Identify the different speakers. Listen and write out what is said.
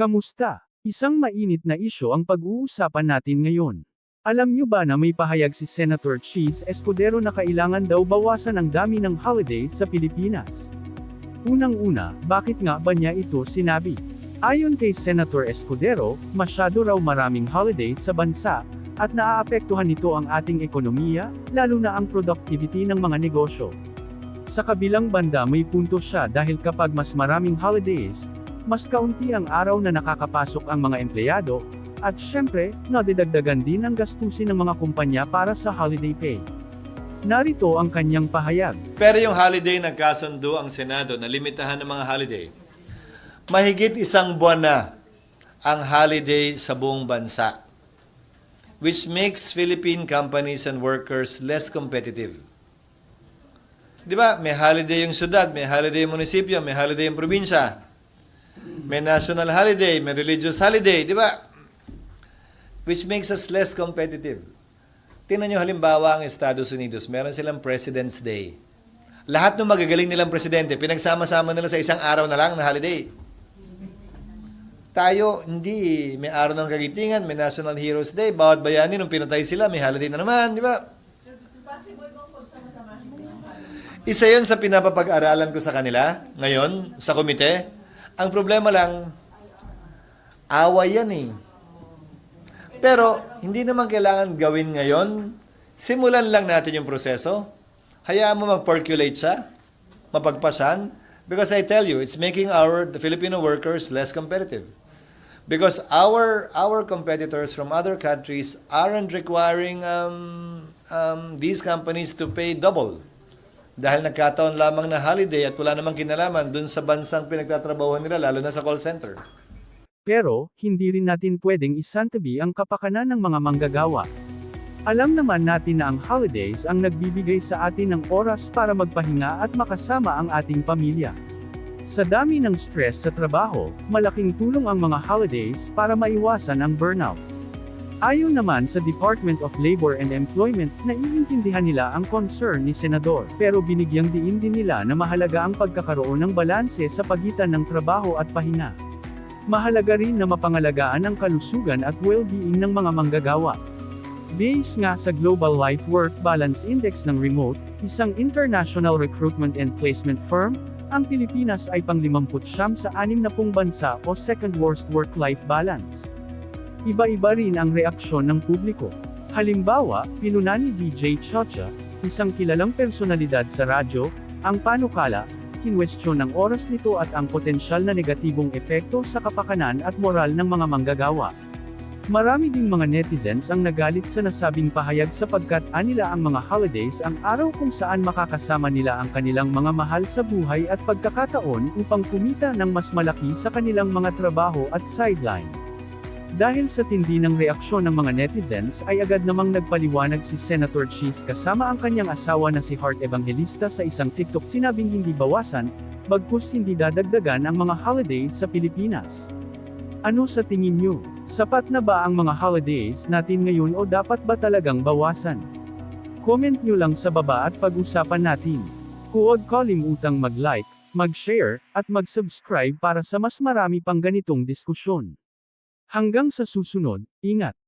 Speaker 1: Kamusta? Isang mainit na isyo ang pag-uusapan natin ngayon. Alam nyo ba na may pahayag si Senator Cheese Escudero na kailangan daw bawasan ang dami ng holiday sa Pilipinas? Unang-una, bakit nga ba niya ito sinabi? Ayon kay Senator Escudero, masyado raw maraming holiday sa bansa, at naaapektuhan nito ang ating ekonomiya, lalo na ang productivity ng mga negosyo. Sa kabilang banda may punto siya dahil kapag mas maraming holidays, mas kaunti ang araw na nakakapasok ang mga empleyado, at syempre, nadidagdagan din ang gastusin ng mga kumpanya para sa holiday pay. Narito ang kanyang pahayag.
Speaker 2: Pero yung holiday nagkasundo ang Senado na limitahan ng mga holiday. Mahigit isang buwan na ang holiday sa buong bansa. Which makes Philippine companies and workers less competitive. Di ba? May holiday yung syudad, may holiday yung munisipyo, may holiday yung probinsya. May national holiday, may religious holiday, di ba? Which makes us less competitive. Tingnan nyo halimbawa ang Estados Unidos, meron silang President's Day. Lahat ng magagaling nilang presidente, pinagsama-sama nila sa isang araw na lang na holiday. Tayo, hindi. May araw ng kagitingan, may National Heroes Day, bawat bayani nung pinatay sila, may holiday na naman, di ba? Isa yon sa pinapapag-aralan ko sa kanila, ngayon, sa komite. Ang problema lang, away yan eh. Pero, hindi naman kailangan gawin ngayon. Simulan lang natin yung proseso. Hayaan mo mag-percolate siya, mapagpasan. Because I tell you, it's making our the Filipino workers less competitive. Because our our competitors from other countries aren't requiring um, um, these companies to pay double. Dahil nagkataon lamang na holiday at wala namang kinalaman dun sa bansang pinagtatrabahuhan nila, lalo na sa call center.
Speaker 1: Pero, hindi rin natin pwedeng isantabi ang kapakanan ng mga manggagawa. Alam naman natin na ang holidays ang nagbibigay sa atin ng oras para magpahinga at makasama ang ating pamilya. Sa dami ng stress sa trabaho, malaking tulong ang mga holidays para maiwasan ang burnout. Ayon naman sa Department of Labor and Employment, naiintindihan nila ang concern ni Senador, pero binigyang diin din nila na mahalaga ang pagkakaroon ng balanse sa pagitan ng trabaho at pahinga. Mahalaga rin na mapangalagaan ang kalusugan at well-being ng mga manggagawa. Base nga sa Global Life Work Balance Index ng Remote, isang international recruitment and placement firm, ang Pilipinas ay pang-50 sa 60 bansa o second worst work-life balance. Iba-iba rin ang reaksyon ng publiko. Halimbawa, pinuna ni DJ Chacha, isang kilalang personalidad sa radyo, ang panukala, kinwestiyon ng oras nito at ang potensyal na negatibong epekto sa kapakanan at moral ng mga manggagawa. Marami ding mga netizens ang nagalit sa nasabing pahayag sapagkat anila ang mga holidays ang araw kung saan makakasama nila ang kanilang mga mahal sa buhay at pagkakataon upang kumita ng mas malaki sa kanilang mga trabaho at sideline. Dahil sa tindi ng reaksyon ng mga netizens ay agad namang nagpaliwanag si Senator Cheese kasama ang kanyang asawa na si Heart Evangelista sa isang TikTok sinabing hindi bawasan, bagkus hindi dadagdagan ang mga holidays sa Pilipinas. Ano sa tingin nyo? Sapat na ba ang mga holidays natin ngayon o dapat ba talagang bawasan? Comment nyo lang sa baba at pag-usapan natin. Huwag kalimutang mag-like, mag-share, at mag-subscribe para sa mas marami pang ganitong diskusyon. Hanggang sa susunod, ingat!